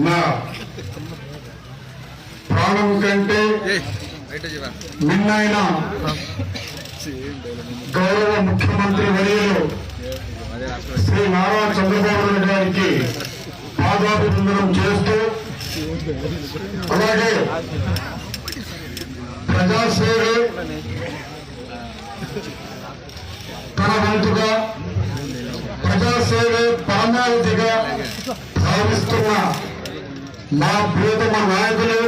నా ప్రాణం కంటే నిన్నైన గౌరవ ముఖ్యమంత్రి వర్యులు శ్రీ నారా చంద్రబాబు నాయుడు గారికి పాదాభివందనం చేస్తూ అలాగే ప్రజాసేవే తన వంతుగా ప్రజాసేవే పరమావధిగా భావిస్తున్న మా ప్రియతమ నాయకులు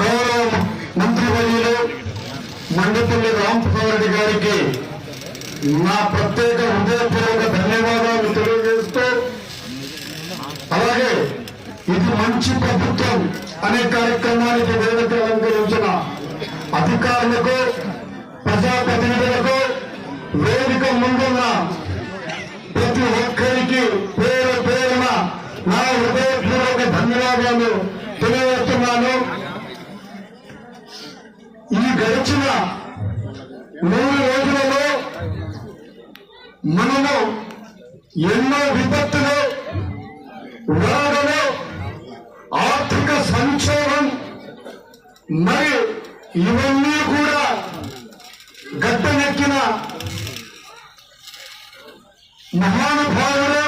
గౌరవ మంత్రివర్యులు మండపల్లి రామప్రసాద్ రెడ్డి గారికి నా ప్రత్యేక హృదయపూర్వక ధన్యవాదాలు తెలియజేస్తూ అలాగే ఇది మంచి ప్రభుత్వం అనే కార్యక్రమానికి వేదిక అలంకరించిన అధికారులకు ప్రజాప్రతినిధులకు ప్రతి ఒక్కరికి పేరు పేరున నా హృదయపూర్వక ధన్యవాదాలు తెలియజేస్తున్నాను. ఈ గడిచిన మూడు రోజులలో మనము ఎన్నో విపత్తులు వరదలు ఆర్థిక సంక్షోభం మరి ఇవన్నీ కూడా మహానుభావులు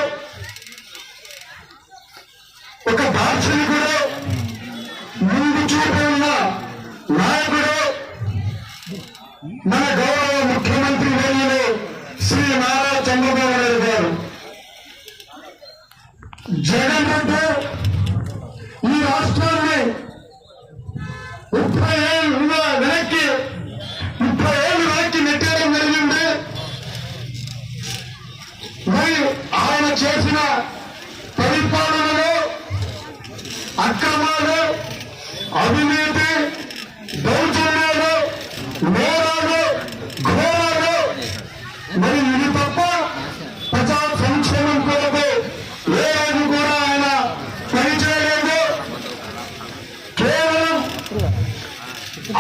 ఒక దార్శనికుడు ముందు చూపు ఉన్న నాయకుడు మన గౌరవ ముఖ్యమంత్రి వర్యులు శ్రీ నారా చంద్రబాబు నాయుడు గారు. జగన్ అంటే ఈ రాష్ట్రాన్ని అక్రమాలు అవినీతి దౌర్జన్యాలు నేరాలు ఘోరాలు. మరి ఇది తప్ప ప్రజా సంక్షేమం కొరకు ఏ రోజు కూడా ఆయన పనిచేయలేదు. కేవలం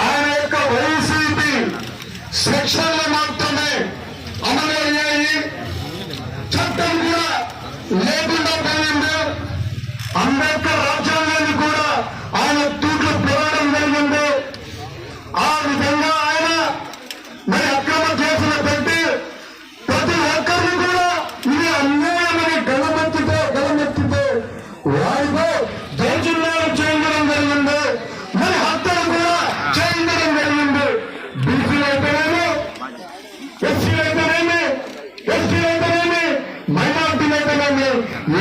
ఆయన యొక్క వైసీపీ సెక్షన్లు మాత్రమే అమలు అయ్యాయి. చట్టం కూడా లేకుండా పోయింది. అంబేద్కర్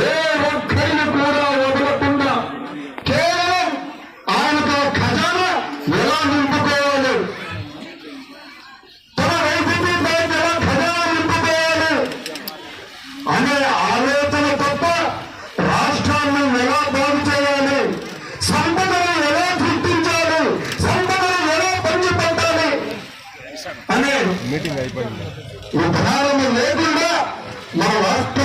ఏ ఒక్కరిని కూడా వదలకుండా కేవలం ఆయనతో ఖజానా ఎలా నింపుకోవాలి? తన వైద్యుడి పైన ఎలా ఖజానా నింపుకోవాలి? అనే ఆలోచన తప్ప రాష్ట్రాన్ని ఎలా బాగు చేయాలి? సంపదను ఎలా గుర్తించాలి? సంపదను ఎలా పంచిపెట్టాలి? అనే మీటింగ్ అయిపోయింది. లేకుండా మన రాష్ట్ర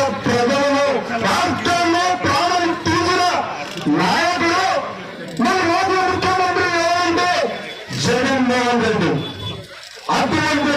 జగన్మోహన్ రెడ్డి అటువంటి